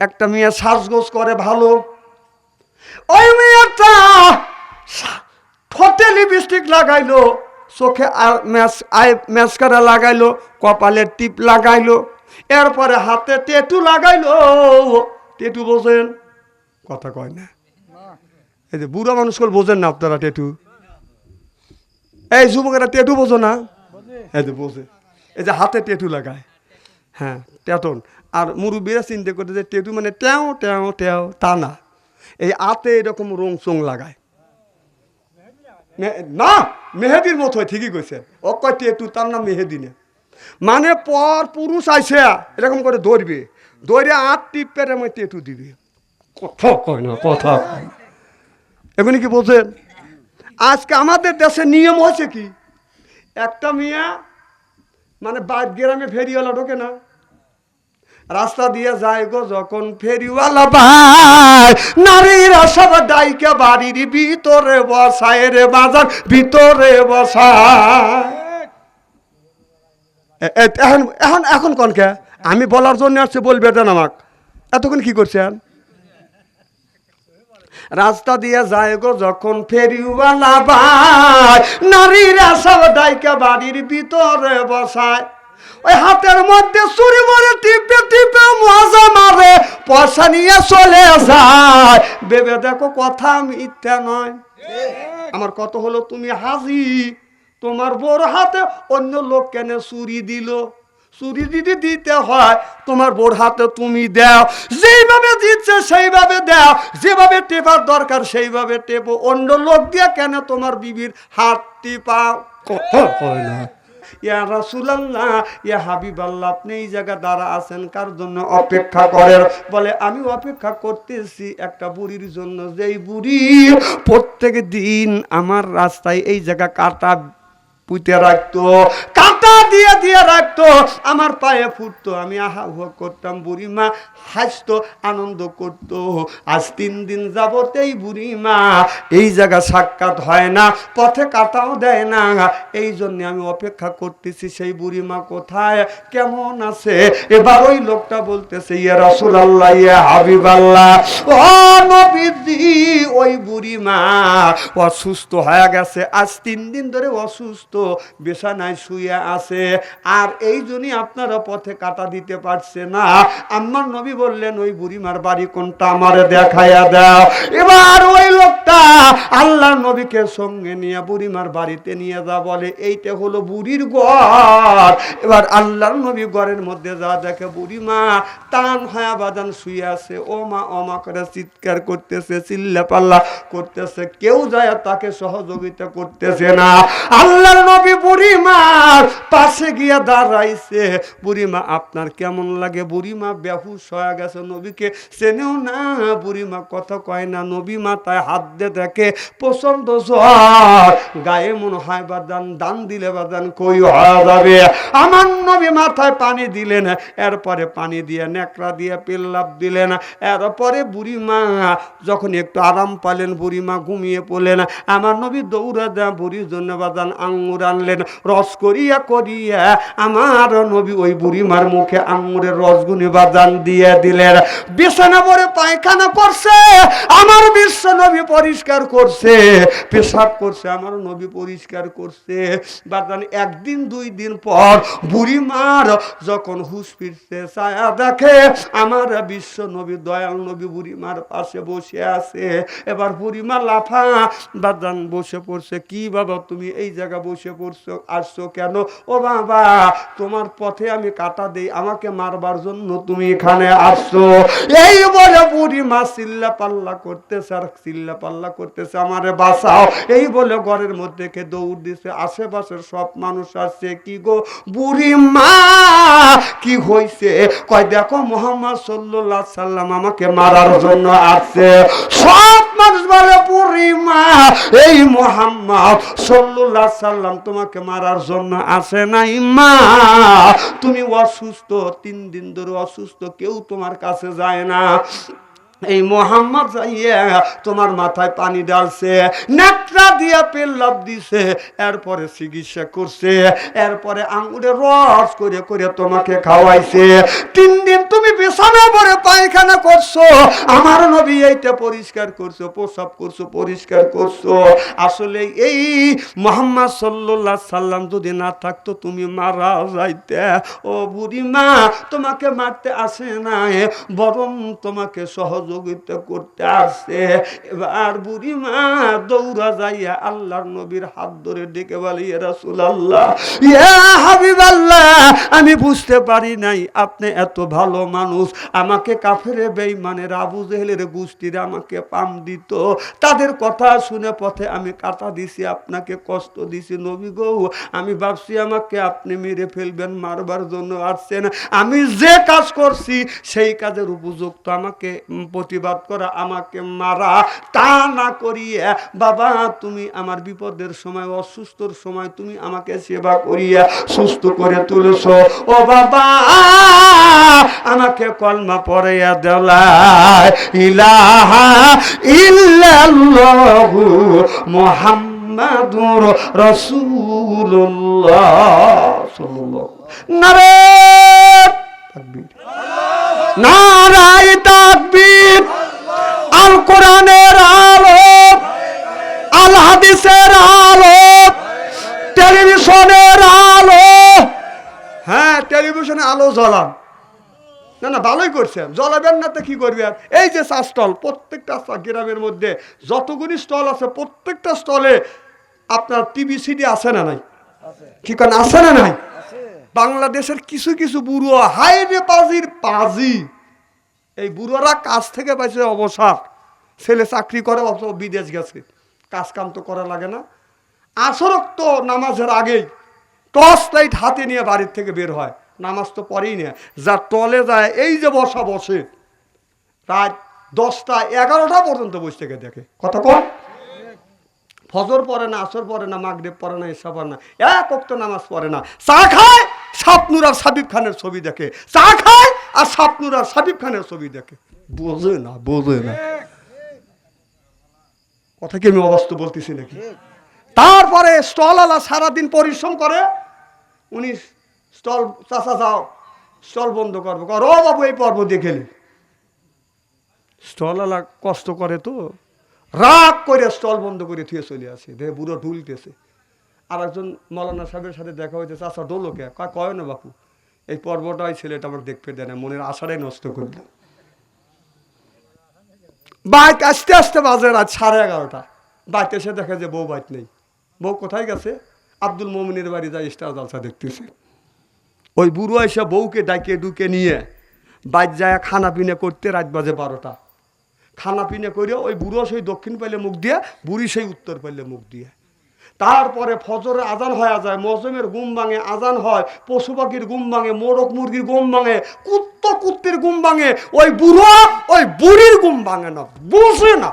একটা মেয়ে সাজগোজ করে ভালো। ওই মেয়েটা ঠোঁটে লিপস্টিক লাগাইলো, চোখে আই ম্যাসকারা লাগাইলো কপালের টিপ লাগাইলো, এরপরে হাতে টেটু লাগাইলো। টেটু বোঝেন? কথা কয় না। এই যে বুড়া মানুষ করে বোঝেন না আপনারা টেটু? এই যুবকেরা টেটু বোঝো না? এই যে বোঝে। এই যে হাতে টেটু লাগায়। হ্যাঁ টেটন। আর মুরব্বীরা চিন্তা করতে যে টেটু মানে ট্যাও ট্যাও ট্যাও তা না। এই আতে এরকম রং চং লাগায়। না, মেহেদির মতো ঠিকই কইছে। ও কয় টেটু, তার নাম মেহেদি না। মানে পর পুরুষ আইসে এরকম করে ধরবে। ধরে আট টিপের আমি টেটু দিবে। কথা কয় না, কথা এগুলি কি বলছেন? আজকে আমাদের দেশে নিয়ম হয়েছে কি? একটা মিয়া মানে বাইর গ্রামে ফেরিওয়ালা ঢোকে না। রাস্তা দিয়ে যায় গো যখন ফেরিওয়ালা ভাই, নারীরা সব ডাইকে বাড়ির ভিতরে বসায় রে বাজার, ভিতরে বসায়। এখন এখন এখন কনকে আমি বলার জন্য আসছে, বলবে দেন আমাক। এতক্ষণ কি করছেন? রাস্তা দিয়ে যায় গো যখন ফেরিওয়ালা ভাই, নারীরা সব ডাইকে বাড়ির ভিতরে বসায়। ওই হাতের মধ্যে চুরি মরে টিপে টিপে মজা মারে, পয়সা নিয়ে চলে যায়। ভেবে দেখো কথা মিথ্যা নয়। আমার কত হলো, তুমি হাজি। তোমার বড় হাতে অন্য লোক কেন চুরি দিল? চুরি দিদি দিতে হয়, তোমার বোর হাতে তুমি দাও। যেইভাবে দিচ্ছে, সেইভাবে দাও। যেভাবে টেপার দরকার, সেইভাবে টেপো। অন্য লোক দিয়ে কেন তোমার বিবির হাত টিপাও কথা কয় না। ইয়া রাসুলাল্লাহ, ইয়া হাবিব আল্লাহ আপনি এই জায়গা দ্বারা আছেন, কার জন্য অপেক্ষা করেন? বলে, আমি অপেক্ষা করতেছি একটা বুড়ির জন্য। যেই বুড়ি প্রত্যেক দিন আমার রাস্তায় এই জায়গা কাটা পুঁতে রাখতো কাটা দিয়ে দিয়ে রাখতো। আমার পায়ে ফুটতো, আমি আহা উহা করতাম, বুড়িমা হাসতো, আনন্দ করতো। আজ তিন দিন যাবত এই বুড়িমা, এই জায়গা সাক্ষাৎ হয় না, পথে কাটাও দেয় না। এই জন্য আমি অপেক্ষা করতেছি, সেই বুড়িমা কোথায়, কেমন আছে? এবার ওই লোকটা বলতেছে, ইয়া রাসুল আল্লাহ ইয়া হাবিব আল্লাহ ওই বুড়িমা অসুস্থ হয়ে গেছে। আজ তিন দিন ধরে অসুস্থ, বিছানায় শুয়ে আছে। আর এই জন্যই আপনারা পথে কাটা দিতে পারছে না। আমার নবী বললেন, ওই বুড়িমার বাড়ি কোনটা আমারে দেখাইয়া দাও। এবার ওই লোকটা আল্লাহ নবীকে সঙ্গে নিয়ে বুড়িমার বাড়িতে নিয়ে যা বলে, এইটা হলো বুড়ির ঘর। এবার আল্লাহর নবী ঘরের মধ্যে যা দেখে, বুড়িমা, টান হয়া বাজান শুয়ে আছে। ও মা অমা করে চিৎকার করতেছে চিল্লা পাল্লা করতেছে। কেউ যায় তাকে সহযোগিতা করতেছে না। আল্লাহর নবী বুড়িমার পাশে গিয়ে দাঁড়াইছে। বুড়িমা, আপনার কেমন লাগে? বুড়িমা, বেহুশ হয়ে গেছে নবীকে চেনেও না। বুড়িমা কথা কয় না, নবী মাথায় হাত দিয়ে দেখে, পছন্দ গায়ে মনে হয় বাদান, দান দিলে বাদান, কই হয়ে যাবে? আমার নবী মাথায় পানি দিলেন, এরপরে পানি দিয়ে নেকড়া দিয়ে পেল্লাপ দিলেন। এরপরে বুড়িমা, যখন একটু আরাম পালেন, বুড়িমা ঘুমিয়ে পড়লেন। আমার নবী দৌড়া দেয়া বুড়ির জন্য বাদান আঙ্গুর আনলেন। রস করিয়া করিয়া আমার নবী ওই বুড়িমার মুখে আঙ্গুরের রসগুনি বাদান দিয়ে দিলেন। বিছানা পরে পায়খানা করছে, আমার বিশ্ব নবী পরিষ্কার করছে, পেশাব করছে, আমার নবী পরিষ্কার করছে। বাদান একদিন, দুই দিন পর বুড়িমার যখন হুশ ফিরছে, ছায়া দেখে আমার বিশ্ব নবী, দয়াল নবী বুড়িমার পাশে বসে আছে। এবার বুড়িমা লাফা বাদান বসে পড়ছে, কি বাবা তুমি এই জায়গা বসে পড়ছো, আসছো কেন? ও বাবা, তোমার পথে আমি কাটা দেই, আমাকে মারবার জন্য তুমি এখানে আসছো। এই বলে বুড়িমা চিল্লা পাল্লা করতেছে আর চিল্লা পাল্লা করতেছে, আমারে বাঁচাও। এই বলে ঘরের মধ্যে কে দৌড় দিছে, আশেপাশের সব মানুষ আসছে, কি গো বুড়ি মা, কি হইছে? কয়, দেখো মোহাম্মদ সাল্লাল্লাহু সাল্লাম আমাকে মারার জন্য আসছে। সব মানুষ বলে, বুড়ি মা, এই মোহাম্মদ সাল্লাল্লাহু সাল্লাম তোমাকে মারার জন্য আসে নাই মা। তুমি অসুস্থ তিন দিন ধরে অসুস্থ কেউ তোমার কাছে যায় না। এই মোহাম্মদ তোমার মাথায় পানি ডালছে নেত্রা দিয়া পেল্লাপ দিছে, এরপরে চিকিৎসা করছে, এরপরে আঙুরে রস করে করে তোমাকে খাওয়াইছে। তিন দিন তুমি বিছানা পরে পায়খানা করছ, আমার নবী এইটা পরিষ্কার করছ, প্রসাব করছ, পরিষ্কার করছ। আসলে এই মোহাম্মদ সাল্লাল্লাহু সাল্লাম যদি না থাকতো, তুমি মারা যাইতে। ও বুড়ি মা তোমাকে মারতে আসে না বরং তোমাকে সহযোগিতা করতে আসছে। এবার বুড়ি মা দৌড়া যাইয়া আল্লাহর নবীর হাত ধরে ডেকে বলি রাসুল আল্লাহ ইয়া হাবিব আল্লাহ আমি বুঝতে পারি নাই, আপনি এত ভালো মানুষ, আমাকে কাফেরে বেইমানের আবু জেহেলের গোষ্ঠীরা আমাকে পাম দিত। তাদের কথা শুনে পথে আমি কাটা দিছি, আপনাকে কষ্ট দিছি, নবী গো, আমি ভাবছি আমাকে আপনি মেরে ফেলবেন, মারবার জন্য আসছেন। আমি যে কাজ করছি, সেই কাজের উপযুক্ত আমাকে প্রতিবাদ করা, আমাকে মারা। তা না করিয়া, বাবা, তুমি আমার বিপদের সময়, অসুস্থর সময় তুমি আমাকে সেবা করিয়া সুস্থ করে তুলেছ। ও বাবা, আমাকে কলমা পড়াইয়া দেলায় ইলাহা ইল্লাল্লাহু মুহাম্মাদুর রাসূলুল্লাহ। সাল্লাল্লাহু নারে! নারাই তাকবীর আল কোরআনের আলো আল আলো, টেলিভিশনের আলো। হ্যাঁ টেলিভিশনে আলো জ্বলান। না না, ভালোই করছেন। জ্বলাবেন না তো কি করবেন? এই যে চা স্টল, প্রত্যেকটা গ্রামের মধ্যে যতগুলি স্টল আছে, প্রত্যেকটা স্টলে আপনার টিভি, সিডি আছে না নাই? কি কারণ আছে না নাই? বাংলাদেশের কিছু কিছু বুড়ো হাই রে পাজির, পাজি। এই বুড়োরা কাজ থেকে পাইছে অবসর। ছেলে চাকরি করে, অথচ বিদেশ গেছে। কাজ কাম তো করা লাগে না। আসরক তো নামাজের আগেই টর্চ লাইট হাতে নিয়ে বাড়ির থেকে বের হয়। নামাজ তো পরেই না যা টলে যায়, এই যে বসা বসে। রাত দশটা এগারোটা পর্যন্ত বসে থেকে দেখে। কথা কম? ফজর পড়ে না, আসর পড়ে না, মাগরেব পড়ে না এসব পড়ে না, এক অক্ত নামাজ পড়ে না। চা খায় স্বপ্নুর আর সাবিব খানের ছবি দেখে। চা খায় আর স্বপ্নুর আর সাবিব খানের ছবি দেখে। বোঝে না বোঝে না। কথা কি আমি অবাস্তব বলতেছি নাকি? তারপরে স্টলওয়ালা সারাদিন পরিশ্রম করে, উনি স্টল চাষা যাও, স্টল বন্ধ করব। কর বাবু, এই পর্ব দেখেলি স্টলওয়ালা কষ্ট করে তো। রাগ করে স্টল বন্ধ করে থুয়ে চলে আসে দেখে বুড়ো ঢুলতেছে। আর একজন মৌলানা সাহেবের সাথে দেখা হয়েছে চাষা ডোলো কে? কয় না বাপু, এই পর্বটা ওই ছেলেটা আমার দেখতে দেয় না, মনের আশাটাই নষ্ট করল বাইক আস্তে আস্তে বাজে রাত সাড়ে এগারোটা। বাইতে এসে দেখে যে বউ বাইক নেই। বউ কোথায় গেছে? আব্দুল মোমিনের বাড়ি যায় স্টার জালসা দেখতেছে। ওই বুড়ো এসে বউকে ডাকে ডুকে নিয়ে বাইক যায়, খানা পিনে করতে রাত বাজে বারোটা। খানা পিনে করে ওই বুড়ো সেই দক্ষিণ পাইলে মুখ দিয়ে, বুড়ি সেই উত্তর পাইলে মুখ দিয়ে। তারপরে ফজরে আজান হয়ে যায় মজমের গুম ভাঙে, আজান হয়, পশু পাখির গুম ভাঙে, মোরগ মুরগির গুম ভাঙে, কুত্ত কুত্তির গুম ভাঙে, ওই বুড়ো, ওই বুড়ির গুম ভাঙে না, বুঝে না।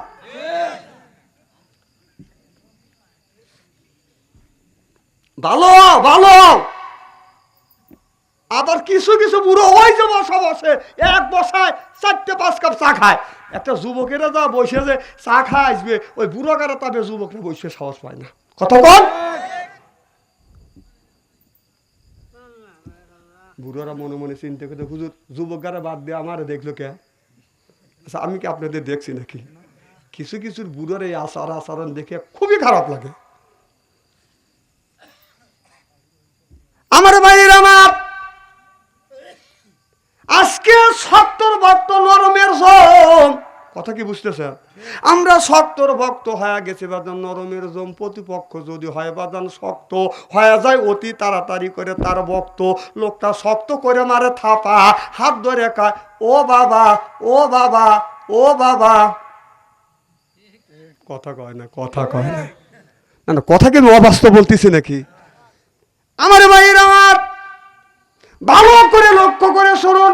ভালো ভালো আবার কিছু কিছু বুড়ো ওই যে বসা বসে, এক বসায় চারটে পাঁচ কাপ চা খায়। একটা যুবকেরা যা বসে যে চা খায় আসবে, ওই বুড়ো কারা তবে যুবকরা বসে সাহস পায় না। কত কম বুড়োরা মনে মনে চিন্তা করতে হুজুর, যুবকারা বাদ দিয়ে আমার দেখল কে? আচ্ছা আমি কি আপনাদের দেখছি নাকি? কিছু কিছুর বুড়োর এই আচার আচরণ দেখে খুবই খারাপ লাগে আমার ভাইয়ের আমার সত্তর ভক্ত নরমের কথা কি বুঝতেছেন আমরা সত্তর ভক্ত হয়ে বাদান নরমের জম। প্রতিপক্ষ যদি হয় বাদান শক্ত হয়ে যায়, অতি তাড়াতাড়ি করে তার ভক্ত। লোকটা শক্ত করে মারে থাপা, হাত ধরে কায়, ও বাবা ও বাবা ও বাবা। কথা কয় না, কথা কয় না। না না, কথা কি আমি অবাস্তব বলতেছি নাকি? আমার ভাইয়ের আমার, ভালো করে লক্ষ্য করে শুনুন।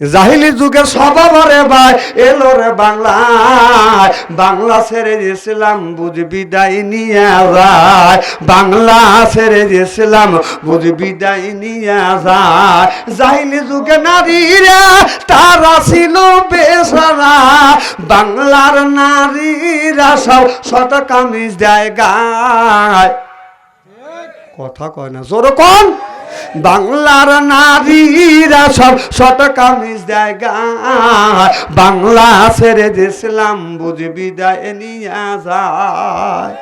জাহিলি যুগের স্বভাব রে ভাই, এলো রে বাংলায়। বাংলা ছেড়ে ইসলাম বুঝ বিদায় নিয়ে যায়। বাংলা ছেড়ে ইসলাম বুঝ বিদায় নিয়ে যায়। জাহিলি যুগে নারীরা তারা ছিল বেসারা। বাংলার নারীরা সব শত কামিজ দেয় গায় কথা কয় না, জোর কোন। বাংলার নারীরা সব শত কামিজ দেয় গায় বাংলা ছেড়ে দিয়েছিলাম বুঝি বিদায় নিয়ে যায়।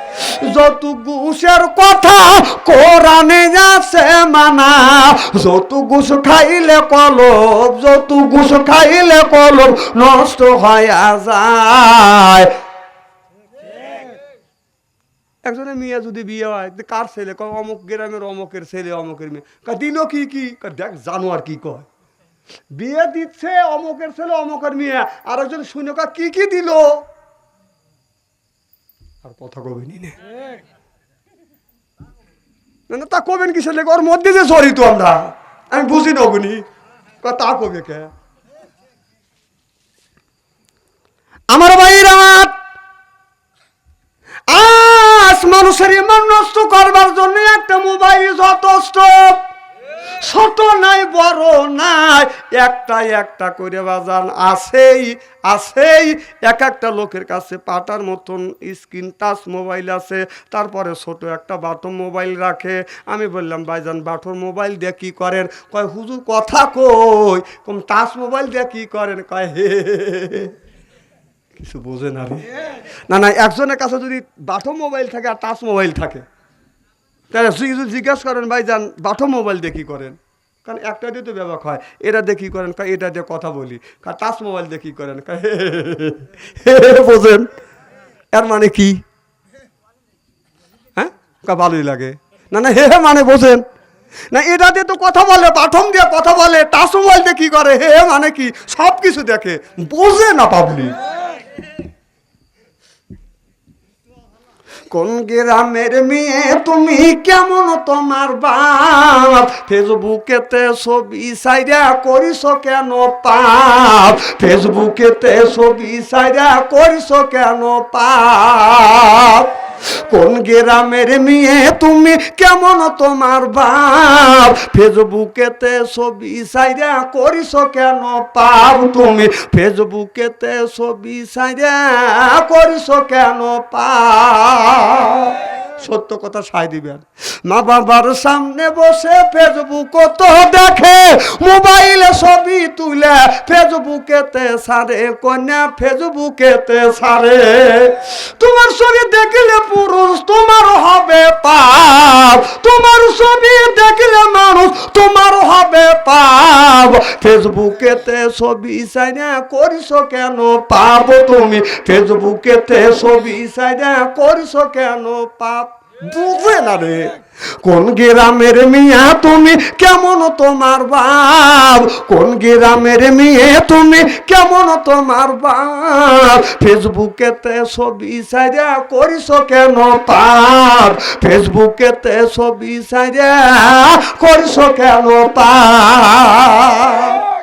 যত ঘুষের কথা কোরআনে আছে মানা, যত ঘুষ খাইলে কলব, যত ঘুষ খাইলে কলব নষ্ট হয়ে যায়। একজনের মেয়ে যদি বিয়ে হয় কার ছেলে? কয়, অমুক গ্রামের অমুকের ছেলে, অমুকের মেয়ে। কয় দিল কি কি? দেখ জানো আর কি কয়। বিয়ে দিচ্ছে অমুকের ছেলে, অমুকের মেয়ে। আর একজন শুনে কয় কি কি দিল? আর কথা কবেনি নে, না, তা কবেন কিসের লেগে? ওর মধ্যে যে জড়িত আমরা, আমি বুঝি না অগুনি। তা কবে কে? আমার ভাইয়ের আজ মানুষের ইমান নষ্ট করবার জন্য একটা মোবাইল যথেষ্ট। ছোট নাই, বড় নাই একটা একটা করে বাজান আছেই আছেই। এক একটা লোকের কাছে পাটার মতন স্ক্রিন, টাচ মোবাইল আছে, তারপরে ছোট একটা বাটন মোবাইল রাখে। আমি বললাম, ভাইজান, বাটন মোবাইল দিয়ে কী করেন? কয়, হুজুর, কথা কই। কম, টাচ মোবাইল দিয়ে কী করেন? কয় হে। কিছু বোঝে না রে। না না, একজনের কাছে যদি বাটো মোবাইল থাকে আর টাচ মোবাইল থাকে, তাহলে জিজ্ঞাসা করেন, ভাই যান বাটো মোবাইল দিয়ে কী করেন? কারণ একটা দিয়ে তো ব্যবহার হয়, এটা কী করেন কয় এটা দিয়ে কথা বলি কার টাচ মোবাইল দিয়ে কী করেন বোঝেন, এর মানে কি? হ্যাঁ? ভালোই লাগে। না না, হে হে মানে বোঝেন। না, এটা দিয়ে তো কথা বলে পাঠম দিয়ে কথা বলে, টাচ মোবাইল দিয়ে কী করে, হে হে মানে কি? সব কিছু দেখে, বোঝে না পাবলিক কোন গ্রামের মেয়ে, তুমি কেমন তোমার বাপ? ফেসবুকেতে ছবি সাইরা করিস কেন পাপ? ফেসবুকেতে ছবি সাইরা করিস কেন পাপ? কোন গ্রামের মেয়ে তুমি? কেমন তোমার বাপ? ফেসবুকেতে ছবি সাইরা করিস কেন পাপ তুমি? ফেসবুকেতে ছবি সাইরা করিস কেন পাপ? সত্য কথা সাই দিবেন মা বাবার সামনে বসে ফেসবুক তো দেখে, মোবাইলে ছবি তুলে ফেসবুকেতে সারে, কন্যা ফেসবুকেতে সারে। তোমার ছবি দেখলে পুরুষ, তোমার হবে পাপ। তোমার ছবি দেখলে মানুষ, তোমার হবে পাপ। ফেসবুকেতে ছবি সাইনা করিস কেন পাপ? তুমি ফেসবুকেতে ছবি সাইনা করিস কেন পাপ? বুঝে না রে। কোন গ্রামের মিয়া তুমি, কেমন তোমার বাপ? কোন গ্রামের মেয়ে তুমি, কেমন তোমার বাপ? ফেসবুকেতে ছবি সাইরা করিস কেন পাপ ফেসবুকেতে ছবি সাইরা করিস কেন পাপ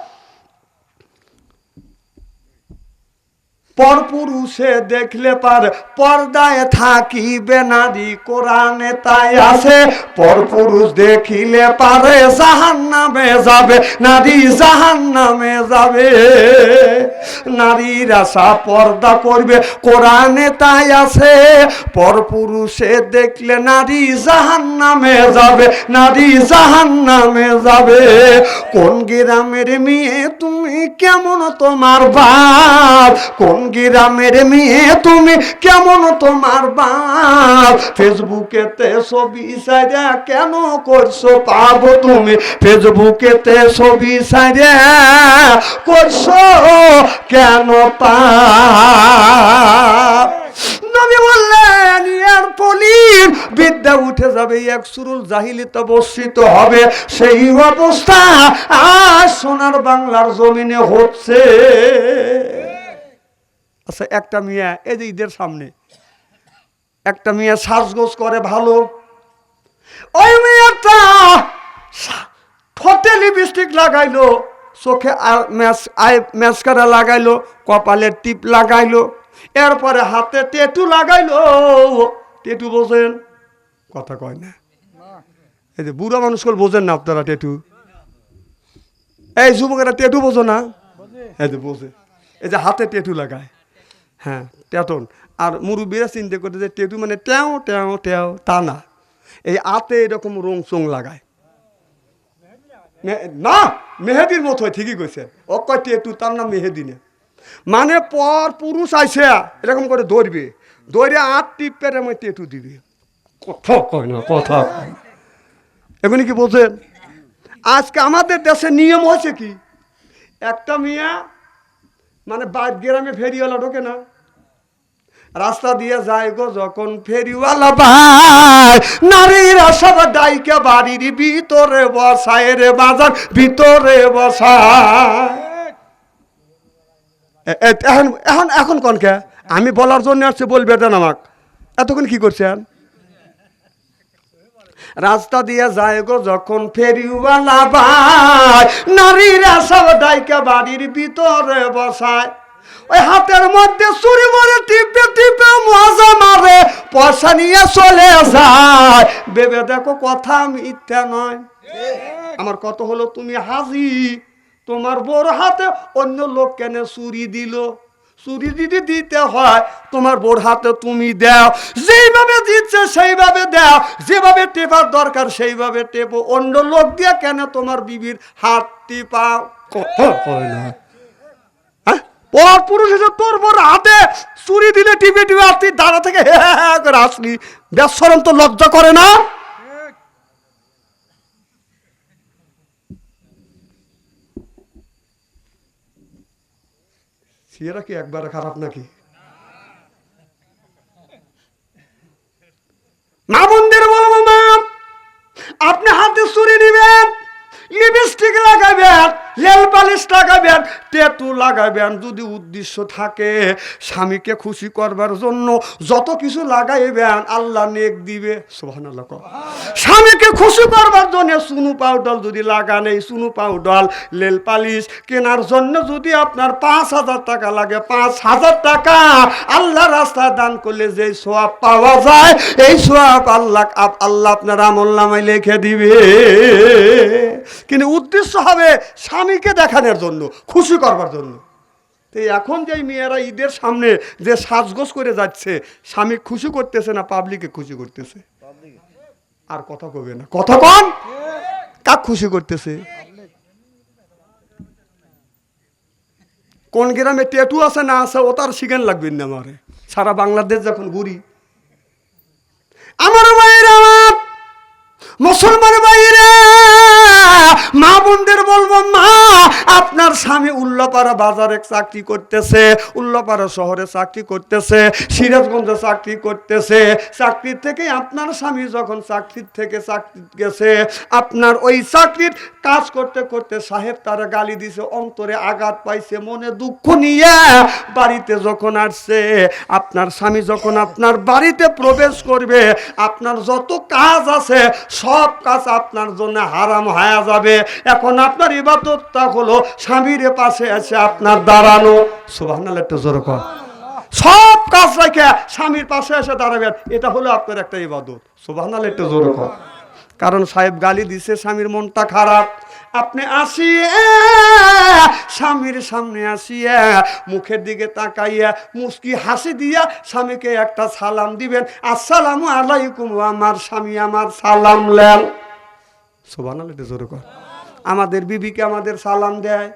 পরপুরুষে দেখলে পার, পর্দায় থাকিবে নারী, কোরআনে তাই আছে। পরপুরুষ দেখিলে পারে জাহান নামে যাবে, নারী জাহান নামে যাবে। নারীর আশা পর্দা করবে, কোরআনে তাই আছে। পরপুরুষে দেখলে নারী জাহান নামে যাবে, নারী জাহান নামে যাবে। কোন গ্রামের মেয়ে, তুমি কেমন তোমার বাপ? কোন গ্রামের মেয়ে, তুমি কেমন তোমার বাপ? ফেসবুকেতে ছবি সাইরা কেন করছ পাবো তুমি? ফেসবুকেতে ছবি সাইরা করছ কেন পাপ? নবী বললেন ইয়ার পলির বিদ্যা উঠে যাবে, এক সুরুল জাহিলিতে বর্ষিত হবে। সেই অবস্থা আজ সোনার বাংলার জমিনে হচ্ছে। আচ্ছা একটা মিয়া, এই যে ঈদের সামনে, একটা মেয়ে সাজগোজ করে ভালো। ওই মেয়েটা ঠোঁটে লিপস্টিক লাগাইলো, চোখে ম্যাসকারা লাগাইলো, কপালে টিপ লাগাইলো, এরপরে হাতে টেটু লাগাইলো। টেটু বোঝেন? কথা কয় না। এই যে বুড়া মানুষগুলো বোঝেন না আপনারা টেটু এই যুবকেরা টেটু বোঝো না? এই যে বোঝে। এই যে হাতে টেটু লাগায়। হ্যাঁ টেটন আর মুরব্বীরা চিন্তা করতে যে টেটু মানে ট্যাও ট্যাও ট্যাও তা না এই আতে এরকম রং চং লাগায়। না, মেহেদির মতো ঠিকই কইছে। ও কয় টেটু তার না। মানে পর পুরুষ আইসে এরকম করে ধরবে। ধরে আট টিপের আমি টেটু দিবে। কথা না, কথা। কয় না। এমনি কি বলছেন আজকে আমাদের দেশে নিয়ম হয়েছে কি? একটা মিয়া মানে বাইর গ্রামে ফেরিওয়ালা ঢোকে না। রাস্তা দিয়ে যায় গো, যখন ফেরিওয়ালা ভাই নারীরা সব ডাইকে বাড়ির ভিতরে বসায় রে বাজার, ভিতরে বসায়। এখন এখন এখন কোন কে? আমি বলার জন্য আসছে, বলবে এটা আমাক। এতক্ষণ কি করছেন? রাস্তা দিয়ে যায় গো, যখন ফেরিওয়ালা ভাই নারীরা সব ডাইকে বাড়ির ভিতরে বসায়। ওই হাতের মধ্যে চুরি মরে, টিপে টিপে মজা মারে, পয়সা নিয়ে চলে যায়। ভেবে দেখো কথা মিথ্যা নয়। আমার কত হলো তুমি হাজি। তোমার বড় হাতে অন্য লোক কেন চুরি দিল? চুরি দিদি দিতে হয়, তোমার বোর হাতে তুমি দাও। যেইভাবে দিচ্ছে, সেইভাবে দাও। যেভাবে টেপার দরকার, সেইভাবে টেপো। অন্য লোক দিয়ে কেন তোমার বিবির হাত টিপাও কথা কয় না। হ্যাঁ? পর পুরুষ এসে তোর বড় হাতে চুরি দিলে টিপে টিপে আর দাঁড়া থেকে হ্যাঁ হ্যাঁ করে আসলি। বেসরম তো লজ্জা করে না? সিয়েরা কি একবারে খারাপ নাকি? মা বোনদের বলব মা আপনি হাতে চুরি নিবেন। লিপস্টিক লাগাবেন লেল পালিশ লাগাবেন টেটু লাগাবেন যদি উদ্দেশ্য থাকে স্বামীকে খুশি করবার জন্য যত কিছু লাগাইবেন, আল্লাহ নেক দিবে। সোহান স্বামীকে খুশি করবার জন্য সুনু পাউডার যদি লাগান, এই সুনু পাউডার লেল পালিশ কেনার জন্য যদি আপনার পাঁচ হাজার টাকা লাগে, পাঁচ হাজার টাকা আল্লাহ রাস্তায় দান করলে যে সোয়াব পাওয়া যায়, এই সোয়াব আল্লাহ আল্লাহ আপনার আমল নামায় লিখে দিবে। কিন্তু উদ্দেশ্য হবে স্বামীকে দেখানোর জন্য, খুশি করবার জন্য। তো এখন যে মেয়েরা ঈদের সামনে যে সাজগোজ করে যাচ্ছে, স্বামী খুশি করতেছে না পাবলিকে খুশি করতেছে? আর কথা কবে না? কথা কন! কাক খুশি করতেছে? কোন গ্রামে টেটু আছে, না আছে, ও তার শিখেন লাগবে না আমারে। সারা বাংলাদেশ যখন ঘুরি। আমার বাইরে মুসলমান ভাইরা মা বোনদের বলব, মা, আপনার স্বামী উল্লাপাড়া বাজারে চাকরি করতেছে, উল্লাপাড়া শহরে চাকরি করতেছে, সিরাজগঞ্জে চাকরি করতেছে। চাকরির থেকে আপনার স্বামী যখন চাকরির থেকে চাকরি গেছে, আপনার ওই চাকরির কাজ করতে করতে সাহেব তারা গালি দিছে, অন্তরে আঘাত পাইছে, মনে দুঃখ নিয়ে বাড়িতে যখন আসছে, আপনার স্বামী যখন আপনার বাড়িতে প্রবেশ করবে, আপনার যত কাজ আছে, সব কাজ আপনার জন্য হারাম হয়ে যাবে। এখন আপনার ইবাদতটা হলো স্বামীর পাশে আছে আপনার দাঁড়ানো। সুবহানাল্লাহ, একটু জোরে কর সব কাজ রেখে স্বামীর পাশে এসে দাঁড়াবেন, এটা হলো আপনার একটা ইবাদত। সুবহানাল্লাহ, একটু জোরে কর কারণ সাহেব গালি দিছে, স্বামীর মনটা খারাপ। আপনি আসিয়ে, স্বামীর সামনে আসিয়া, মুখের দিকে তাকাইয়া, মুস্কি হাসি দিয়া স্বামীকে একটা সালাম দিবেন। আসসালামু আলাইকুম, আমার স্বামী আমার সালাম লেন সোবান জোরে কর আমাদের বিবিকে আমাদের সালাম দেয়।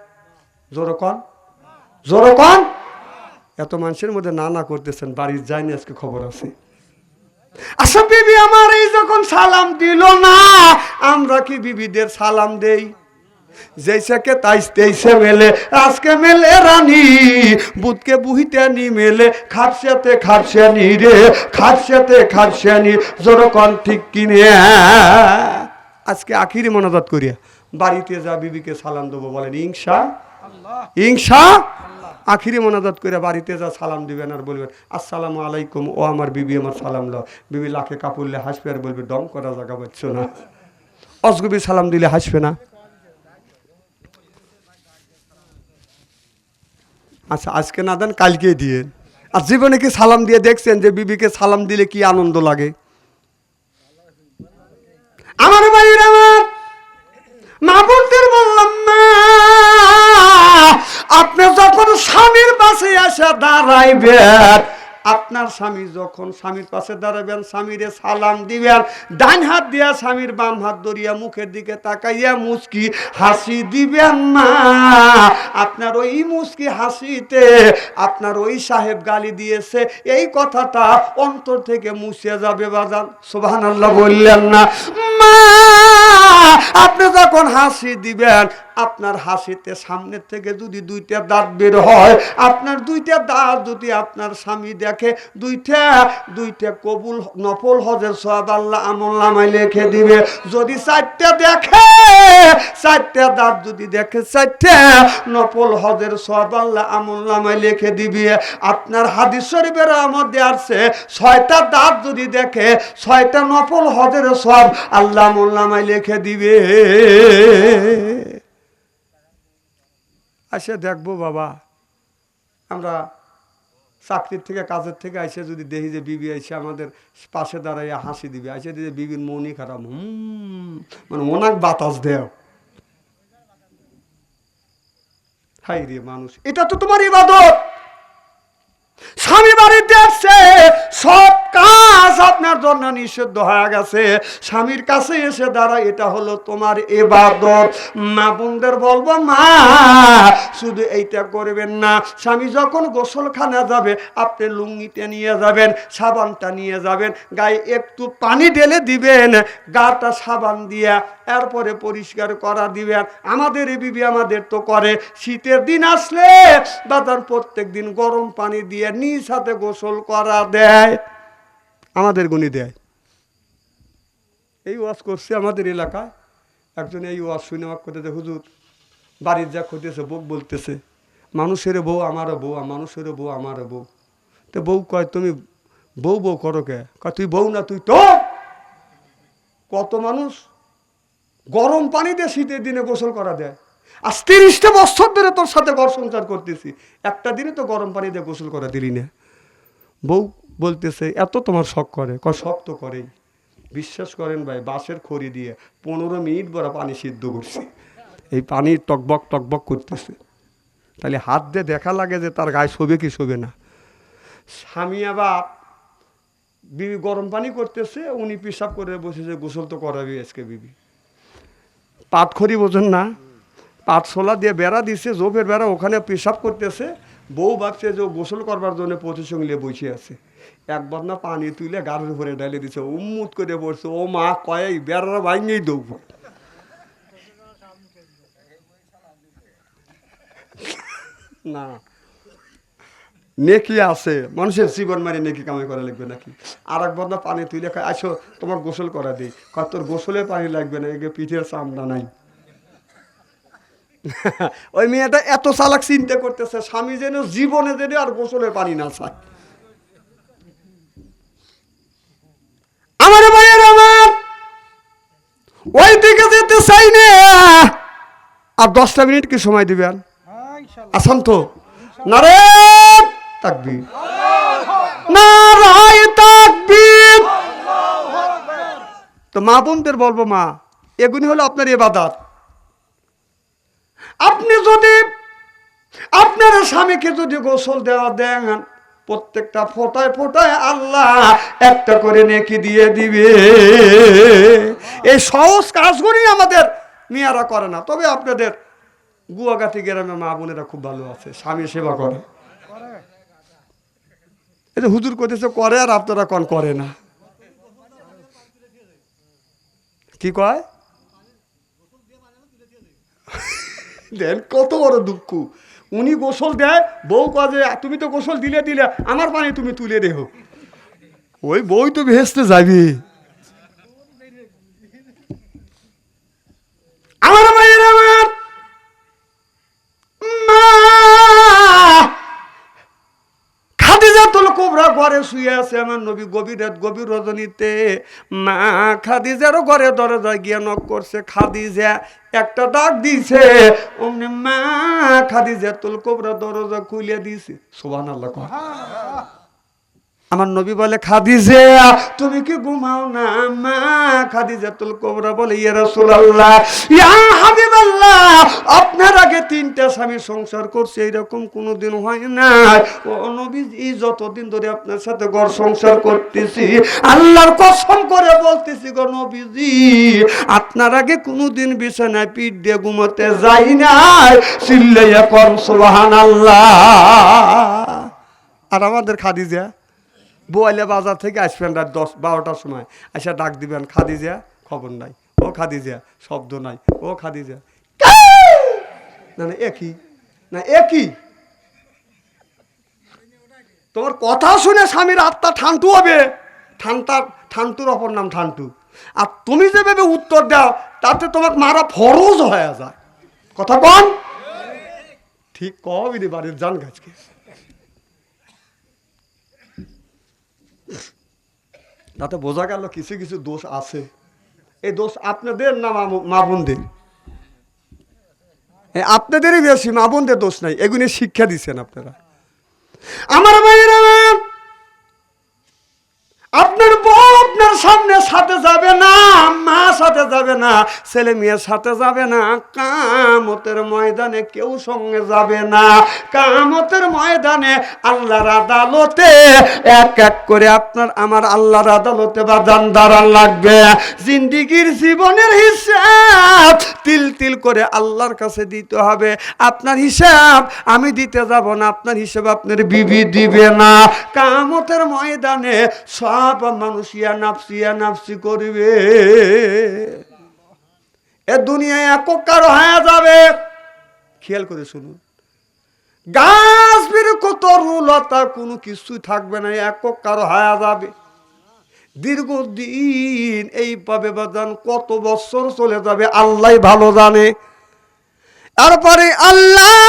জোরে কন। জোরে কন। এত মানুষের মধ্যে না না করতেছেন, বাড়ির যায়নি আজকে খবর আছে। আচ্ছা বিবি আমার এই যখন সালাম দিল না, আমরা কি বিবিদের সালাম দেই? জৈসেকে তাই তেইসে মেলে। আজকে মেলে রানী, বুধকে বুহিতে নি মেলে। খাপসাতে খাপসানি রে খাপসাতে খাপসানি জোরকন ঠিক কিনে আজকে আখিরি মনোজাত করিয়া। বাড়িতে যা বিবিকে সালাম দেবো বলেন ইংসা ইংসা আখিরি মোনাজাত করে বাড়িতে যা সালাম দিবেন আর বলবেন আসসালামু আলাইকুম ও আমার বিবি আমার সালাম লো বিবি লাখে কাপড়লে হাসবে আর বলবে দম করা জায়গা পাচ্ছ না। অসগুবি সালাম দিলে হাসবে না। আচ্ছা আজকে না দেন কালকে দিয়ে। আর জীবনে কি সালাম দিয়ে দেখছেন যে বিবিকে সালাম দিলে কি আনন্দ লাগে? আমার ভাইয়ের আমার মা বলতে বললাম না। আপনি যখন স্বামীর পাশে এসে দাঁড়াইবেন, আপনার স্বামী যখন স্বামীর পাশে দাঁড়াবেন স্বামীরে সালাম দিবেন, ডান হাত দিয়া স্বামীর বাম হাত ধরিয়া মুখের দিকে তাকাইয়া মুচকি হাসি দিবেন না। আপনার ওই মুচকি হাসিতে আপনার ওই সাহেব গালি দিয়েছে, এই কথাটা অন্তর থেকে মুছে যাবে বাজান। সোভান আল্লাহ বললেন না। মা! আপনি যখন হাসি দিবেন, আপনার হাসিতে সামনের থেকে যদি দুইটা দাঁত বের হয়, আপনার দুইটা দাঁত যদি আপনার স্বামী দেখে, দুইটা দুইটা কবুল নফল হজের সব আল্লাহ আমল নামায় লিখে দিবে। যদি চারটা দেখে চারটা দাঁত যদি দেখে চারটা হজের সব আল্লাহ আমল নামায় লিখে দিবে। আপনার মধ্যে আসছে, ছয়টা দাঁত যদি দেখে, ছয়টা নফল হজের সব আল্লাহ আমল নামায় লিখে দিবে। আসে দেখব বাবা, আমরা চাকরির থেকে, কাজের থেকে আইসে যদি দেখি যে বিবি আইসে আমাদের পাশে দাঁড়াইয়া হাসি দিবে, আইসে দিদি বিবির মনই খারাপ, হুম মানে অনেক বাতাস দেও। হাই রে মানুষ, এটা তো তোমার ইবাদত। স্বামী বাড়িতে আসছে সব কাজ আপনার জন্য নিষিদ্ধ হয়ে গেছে। স্বামীর কাছে এসে দাঁড়া এটা হলো তোমার এবাদত। মা বোনদের বলব, মা, শুধু এইটা করবেন না। স্বামী যখন গোসলখানা যাবে, আপনি লুঙ্গিটা নিয়ে যাবেন, সাবানটা নিয়ে যাবেন, গায়ে একটু পানি ঢেলে দিবেন, গাটা সাবান দিয়া এরপরে পরিষ্কার করা দিবেন। আমাদের এই বিবি আমাদের তো করে, শীতের দিন আসলে বাদান প্রত্যেক দিন গরম পানি দিয়ে নিজ হাতে গোসল করা দেয়। আমাদের গুণী দেয়। এই ওয়াজ করছে আমাদের এলাকায়। একজন এই ওয়াজ শুনে আমার করতেছে হুজুর, বাড়ির যা খুঁজতেছে বউ বলতেছে। মানুষের বউ, আমারও বউ মানুষেরও বউ, আমারও বউ। তো বউ কয়, তুমি বউ বউ করো কে? কয়, তুই বউ না, তুই তো কত মানুষ গরম পানি দিয়ে শীতের দিনে গোসল করা দেয়। আর তিরিশটা বছর ধরে তোর সাথে ঘর সংসার করতেছি। একটা দিনে তো গরম পানি দিয়ে গোসল করা দিলি না। বউ বলতেছে, এত তোমার শখ করে? ক শখ তো করেই। বিশ্বাস করেন ভাই, বাঁশের খড়ি দিয়ে পনেরো মিনিট বড় পানি সিদ্ধ করছি। এই পানি টকবক টকবক করতেছে। তাহলে হাত দিয়ে দেখা লাগে যে তার গায়ে শোবে কি শোবে না। স্বামী আবার বিবি গরম পানি করতেছে, উনি পেশাব করে বসেছে গোসল তো করাবি আজকে বিবি। পাতখড়ি বোঝেন না। পাতশোলা দিয়ে বেড়া দিছে, জোপের বেড়া ওখানে পেশাব করতেছে। বউ ভাবছে যে গোসল করবার জন্য প্রতিসঙ্গ বসে আছে। একবার না পানি তুলে গাড়ির উপরে ডালে দিছে, উম্মুত করে পড়ছে ও মা কয়েক বেড়ারা ভাঙেই দৌড় না। নেকি আছে, মানুষের জীবন মারি নেকি কামাই করা লাগবে নাকি? আর এক বদনা পানি তুলে খায় আসো তোমার গোসল করা দিই। কয়, তোর গোসলে পানি লাগবে না, এগে পিঠের চামড়া নাই। ওই মেয়েটা এত চালাক চিন্তা করতেছে, স্বামী যেন জীবনে যেন আর গোসলের পানি না চায়। আমার ভাইয়ের আমার। ওই দিকে যেতে চাই না। আর দশটা মিনিট কি সময় দিবেন? আসাম তো। নারে নারায় তাকবীর। তো মা বোনদের বলব মা এগুলি হলো আপনার এবাদাত আপনি যদি আপনার স্বামীকে যদি গোসল দেওয়া দেন প্রত্যেকটা ফোটায় ফোটায় আল্লাহ একটা করে নেকি দিয়ে দিবে। এই সহজ কাজগুলি আমাদের মেয়েরা করে না। তবে আপনাদের গুয়াগাতি গ্রামে মা বোনেরা খুব ভালো আছে, স্বামী সেবা করে। যে হুজুর করতেছে করে আর আপনারা কন করে না? কি কয়? দেন কত বড় দুঃখ। উনি গোসল দেয়, বউ কাজে তুমি তো গোসল দিলে দিলে, আমার পানি তুমি তুলে দেহ। ওই বই তো ভেসতে যাবি। আমার মায়ের আমার ঘরে শুয়ে আছে আমার নবী গভীর গভীর রজনীতে। মা খাদিজার ঘরে দরজা গিয়ে নক করছে, খাদিজা একটা দাগ দিছে, অমনি মা খাদিজা তুল কোবরা দরজা খুলে দিছে। সোবান কহ আমার নবী বলে, খাদিজে, তুমি কি ঘুমাও না মা? খাদিজাতুল কোবরা বলে, ইয়া রাসূলুল্লাহ, ইয়া আপনার আগে তিনটা স্বামী সংসার করছে, এরকম কোনোদিন হয় না ও নবী যতদিন ধরে আপনার সাথে ঘর সংসার করতেছি, আল্লাহর কসম করে বলতেছি গো নবীজি, আপনার আগে কোনোদিন বিছানায় পিঠ দিয়ে ঘুমোতে যাই নাই চিল্লাইয়া কর, সুবহানাল্লাহ। আর আমাদের খাদিজা বোয়ালে বাজার থেকে আসবেন রাত দশ, বারোটার সময়। এসে ডাক দিবেন খাদি খাদিজা, খবর নাই। ও খাদি খাদিজা, শব্দ নাই। ও খাদিজা না না একই না একই তোমার কথা শুনে স্বামীর আত্মা ঠান্টু হবে। ঠান্টা ঠান্টুর অপর নাম ঠান্টু। আর তুমি যেভাবে উত্তর দাও, তাতে তোমাকে মারা ফরজ হয়ে যায়। কথা কন ঠিক কবি বাড়ির জান গাছকে তাতে বোঝা গেল কিছু কিছু দোষ আছে। এই দোষ আপনাদের না মা- বোনদের আপনাদেরই বেশি মা বোনদের দোষ নাই, এগুলি শিক্ষা দিচ্ছেন আপনারা। আমার ভাইয়েরা, আপনার বউ আপনার সামনে সাথে যাবে না মা সাথে যাবে না, ছেলে মেয়ের সাথে যাবে না, কামতের ময়দানে কেউ সঙ্গে যাবে না। কামতের ময়দানে আল্লাহর আদালতে এক এক করে আপনার আমার আল্লাহর আদালতে বাদান দাঁড়ান লাগবে। জিন্দিগির জীবনের হিসাব তিল তিল করে আল্লাহর কাছে দিতে হবে। আপনার হিসাব আমি দিতে যাব না, আপনার হিসাব আপনার বিবি দিবে না। কামতের ময়দানে সব মানুষ ইয়া নাফসি নাফসি করবে। এ দুনিয়ায় এককার হয়ে যাবে। খেয়াল করে শুনুন। গাছ কত রুলতা, কোনো কিছুই থাকবে না এককার হয়ে যাবে। দীর্ঘদিন এইভাবে বাজান কত বছর চলে যাবে, আল্লাহ ভালো জানে। তারপরে আল্লাহ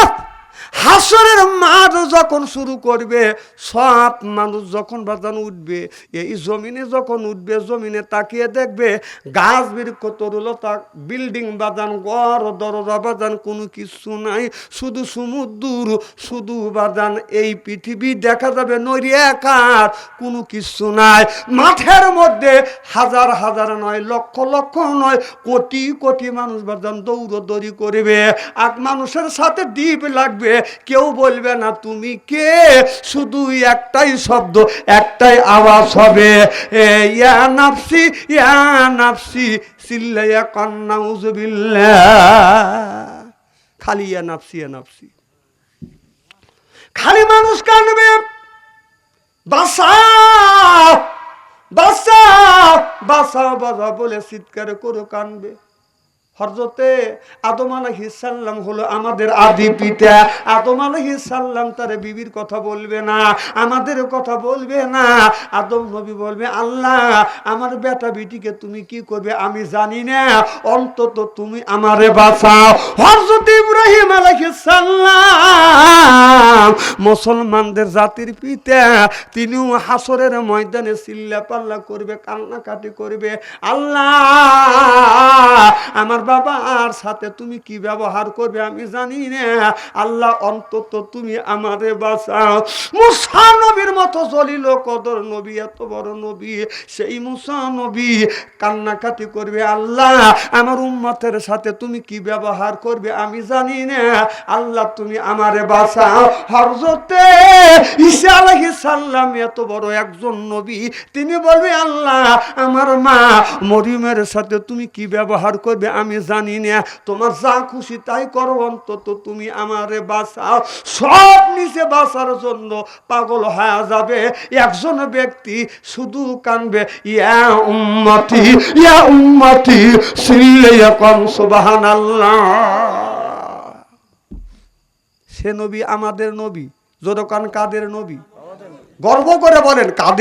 হাসরের মাঠ যখন শুরু করবে সব মানুষ যখন বাজান উঠবে, এই জমিনে যখন উঠবে, জমিনে তাকিয়ে দেখবে, গাছ বৃক্ষ তরুলতা বিল্ডিং বাজান গড় দরজা, বাজান, কোনো কিছু নাই। শুধু সমুদ্র, শুধু বাজান, এই পৃথিবী দেখা যাবে নরিয়াকার কোনো কিছু নাই। মাঠের মধ্যে হাজার হাজার নয়, লক্ষ লক্ষ নয়, কোটি কোটি মানুষ বাজান দৌড়দৌড়ি করবে। আর মানুষের সাথে দ্বীপ লাগবে। কেউ বলবে না, তুমি কে? শুধু একটাই শব্দ, একটাই আওয়াজ হবে নাফসি নাফসি কন্যা উজবিল্লা খালি ইয়া নাফসি নাফসি। খালি মানুষ কানবে বাসাও বাসাও বাসাও বাসা বলে চিৎকার করে কানবে হরজতে আদম আলহিসাল্লাম হলো আমাদের আদি পিতা। আদম আলহিসাল্লাম তার বিবির কথা বলবে না, আমাদের কথা বলবে না। আদম নবী বলবে, আল্লাহ, আমার বেটা বিটিকে তুমি কি করবে আমি জানি না, অন্তত তুমি আমারে বাঁচাও। হরজত ইব্রাহিম আলহিসাল্লাম মুসলমানদের জাতির পিতা, তিনিও হাসরের ময়দানে চিল্লা পাল্লা করবে, কান্নাকাটি করবে। আল্লাহ আমার বাবার সাথে তুমি কি ব্যবহার করবে আমি জানি না। আল্লাহ, অন্তত তুমি আমারে বাঁচাও। মুসা নবীর মতো জলিল কদর নবী, এত বড় নবী, সেই মুসা নবী কান্নাকাটি করবে। আল্লাহ, আমার উম্মতের সাথে তুমি কি ব্যবহার করবে আমি জানি না। আল্লাহ, তুমি আমারে বাঁচাও। হরজতে ঈসা আলাইহিস সালাম, এত বড় একজন নবী, তিনি বলবে, আল্লাহ, আমার মা মরিমের সাথে তুমি কি ব্যবহার করবে আমি জানি না। তোমার যা খুশি তাই করো, অন্তত তুমি আমারে বাঁচাও। সব নিচে বাঁচার জন্য পাগল হয়ে যাবে। একজন ব্যক্তি শুধু কানবে ইয়া উম্মতি ইয়া উম্মতি সিল্লে কম সুবহানাল্লাহ। সে নবী আমাদের নবী, যতক্ষণ কাদের নবী? গর্ব করে বলেন, কাদের